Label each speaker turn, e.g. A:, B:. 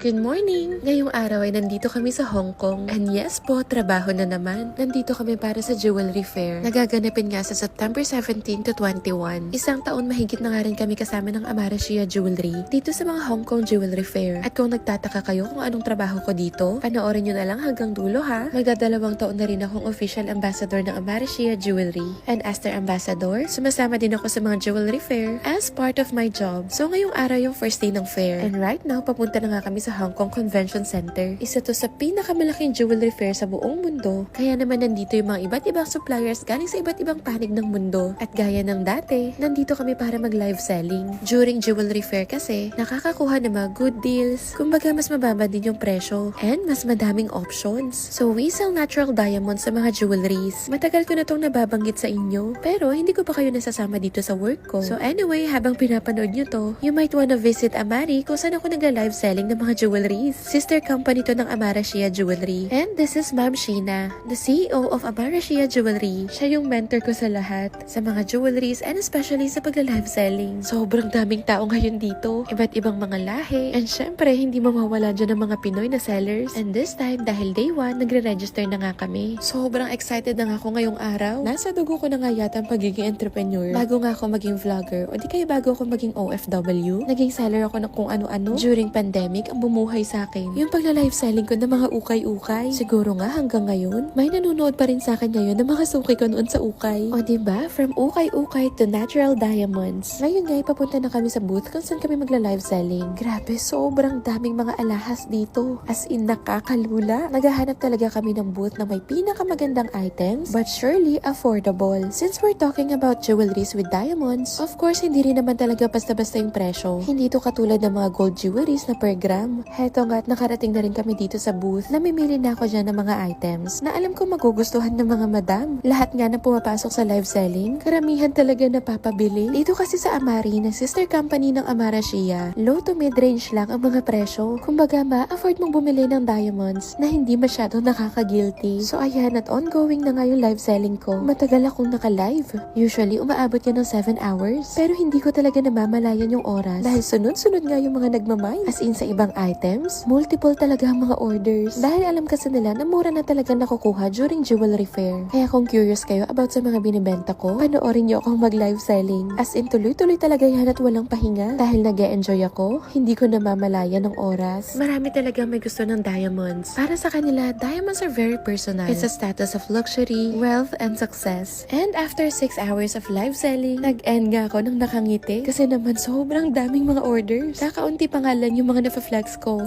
A: Good morning! Ngayong araw ay nandito kami sa Hong Kong. And yes po, trabaho na naman. Nandito kami para sa Jewelry Fair. Nagaganapin nga sa September 17 to 21. Isang taon mahigit na nga rin kami kasama ng Amarashia Jewelry dito sa mga Hong Kong Jewelry Fair. At kung nagtataka kayo kung anong trabaho ko dito, panoorin nyo na lang hanggang dulo ha. Magdadalawang taon na rin akong official ambassador ng Amarashia Jewelry. And as their ambassador, sumasama din ako sa mga Jewelry Fair as part of my job. So ngayong araw yung first day ng fair. And right now, papunta na nga kami sa Hong Kong Convention Center. Isa to sa pinakamalaking jewelry fair sa buong mundo. Kaya naman nandito yung mga iba't ibang suppliers galing sa iba't ibang panig ng mundo. At gaya ng dati, nandito kami para mag live selling. During jewelry fair kasi, nakakakuha ng mga good deals. Kumbaga mas mababa din yung presyo. And mas madaming options. So we sell natural diamonds sa mga jewelries. Matagal ko na tong nababanggit sa inyo. Pero hindi ko pa kayo nasasama dito sa work ko. So anyway, habang pinapanood nyo to, you might wanna visit Amari kung saan ako nagla-live selling ng mga jewelries. Sister company to ng Amara Shia Jewelry. And this is Ma'am Sheena, the CEO of Amara Shia Jewelry. Siya yung mentor ko sa lahat, sa mga jewelries and especially sa pagla-live selling. Sobrang daming tao ngayon dito. Iba't ibang mga lahi. And syempre, hindi mawawala dyan ang mga Pinoy na sellers. And this time, dahil day 1, nagre-register na nga kami. Sobrang excited na nga ako ngayong araw. Nasa dugo ko na nga yata ang pagiging entrepreneur. Bago nga ako maging vlogger, o di kaya bago ako maging OFW, naging seller ako ng kung ano-ano during pandemic ang bumuhay sa akin. Yung pagla-live selling ko ng mga ukay-ukay. Siguro nga hanggang ngayon, may nanonood pa rin sa akin ngayon ng mga suki ko noon sa ukay. O diba, from ukay-ukay to natural diamonds. Ngayon nga, papunta na kami sa booth kung saan kami magla-live selling. Grabe, sobrang daming mga alahas dito. As in, nakakalula. Naghahanap talaga kami ng booth na may pinakamagandang items, but surely affordable. Since we're talking about jewelries with diamonds, of course, hindi rin naman talaga basta-basta yung presyo. Hindi to katulad ng mga gold jewelries na per gram. Heto nga at nakarating na rin kami dito sa booth. Namimili na ako dyan ng mga items na alam ko magugustuhan ng mga madam. Lahat nga na pumapasok sa live selling, karamihan talaga napapabili. Dito kasi sa Amari, ng sister company ng Amara Shia, low to mid-range lang ang mga presyo. Kumbaga ma-afford mong bumili ng diamonds na hindi masyado nakaka-guilty. So ayan, at ongoing na nga yung live selling ko. Matagal akong naka-live. Usually, umaabot ka ng 7 hours. Pero hindi ko talaga namamalayan yung oras. Dahil sunod-sunod nga yung mga nagmamay. As in sa ibang items, multiple talaga ang mga orders. Dahil alam kasi nila na mura na talaga nakukuha during jewelry fair. Kaya kung curious kayo about sa mga binibenta ko, panoorin nyo akong mag-live selling. As in tuloy-tuloy talaga yan at walang pahinga. Dahil nag enjoy ako, hindi ko namamalayan ng oras. Marami talaga may gusto ng diamonds. Para sa kanila, diamonds are very personal. It's a status of luxury, wealth, and success. And after 6 hours of live selling, nag-end nga ako ng nakangiti kasi naman sobrang daming mga orders. Kakaunti pa nga lang yung mga nafa-flex ko.